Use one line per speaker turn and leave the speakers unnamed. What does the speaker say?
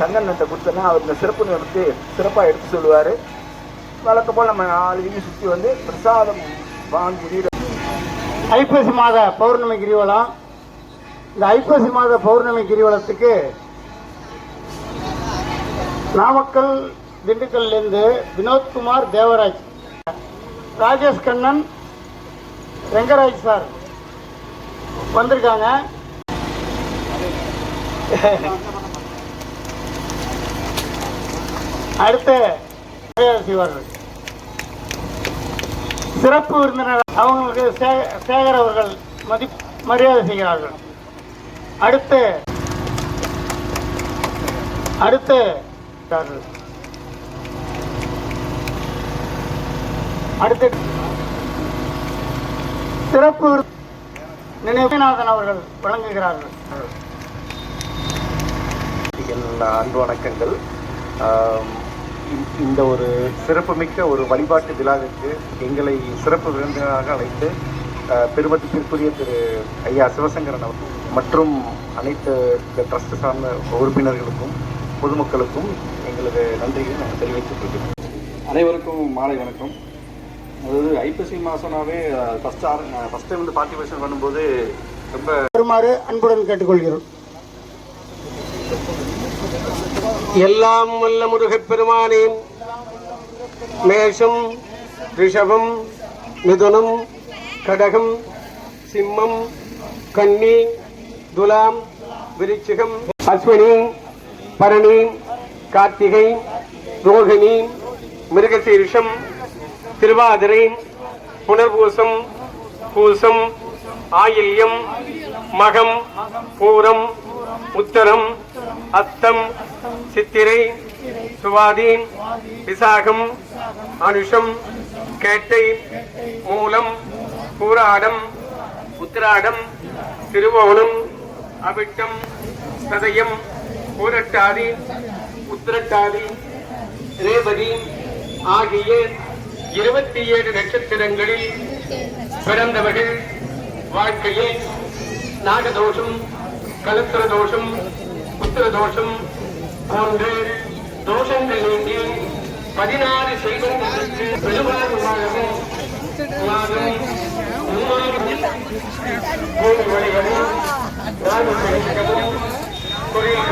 சங்கன்கிட்ட கொடுத்தோன்னா அவர் இந்த சிறப்பு நிறுத்தி சிறப்பாக எடுத்து சொல்லுவார் போல் நம்ம நாலு வீதி சுற்றி வந்து பிரசாதம் வாங்கி ஐப்பசி மாத பௌர்ணமி கிரிவலம் இந்த ஐப்பசி மாத பௌர்ணமி கிரிவலத்துக்கு நாமக்கல் திண்டுக்கல்லேருந்து வினோத்குமார் தேவராஜ் ராஜேஷ் கண்ணன் ரெங்கராஜ் சார் வந்திருக்காங்க அடுத்து செய்வார்கள் சிறப்பு விருந்தினர் அவங்களுக்கு சேகர் அவர்கள் மதிப்பு மரியாதை செய்கிறார்கள் அடுத்து அடுத்து அடுத்து சிறப்பு நினைவுநாதன் அவர்கள் வழங்குகிறார்கள்
அன்பு வணக்கங்கள் இந்த ஒரு சிறப்புமிக்க ஒரு வழிபாட்டு விழாவிற்கு எங்களை சிறப்பு விருந்தினராக அழைத்து பெருமதிப்பிற்குரிய திரு ஐயா சிவசங்கரன் அவர்கள் மற்றும் அனைத்து இந்த ட்ரஸ்ட் சார்ந்த உறுப்பினர்களுக்கும் பொதுமக்களுக்கும் எங்களது நன்றியை நாங்கள் தெரிவித்துக் கொள்கிறோம் அனைவருக்கும் மாலை வணக்கம் அதாவது ஐப்பசி மாதம்னாவே ஃபஸ்ட் ஆர் ஃபஸ்ட் டைம் வந்து பார்ட்டிபேஷன் பண்ணும்போது
ரொம்ப வருமாறு அன்புடன் கேட்டுக்கொள்கிறோம்
எல்லாம் வல்ல முருகப்பெருமானே மேஷம் ரிஷபம் மிதுனம் கடகம் சிம்மம் கன்னி துலாம் விருச்சிகம் அஸ்வினி பரணி கார்த்திகை ரோகிணி மிருகசீரிஷம் திருவாதிரை புனர்பூசம் பூசம் ஆயில்யம் மகம் பூரம் உத்தரம் அத்தம் சித்திரை சுவாதி விசாகம் அனுஷம் கேட்டை மூலம் பூராடம் உத்திராடம் திருவோணம் அபிட்டம் சதயம் பூரட்டாதி உத்திரட்டாதி ரேபதி ஆகிய இருபத்தி ஏழு நட்சத்திரங்களில் பிறந்தவர்கள் வாழ்க்கையில் நாகதோஷம் கலத்திர தோஷம் புத்திர தோஷம் போன்று தோஷங்கள் நீங்கி பதினாறு செல்வங்களுக்கு பெருவார் உண்டாகவும் வழிகளும்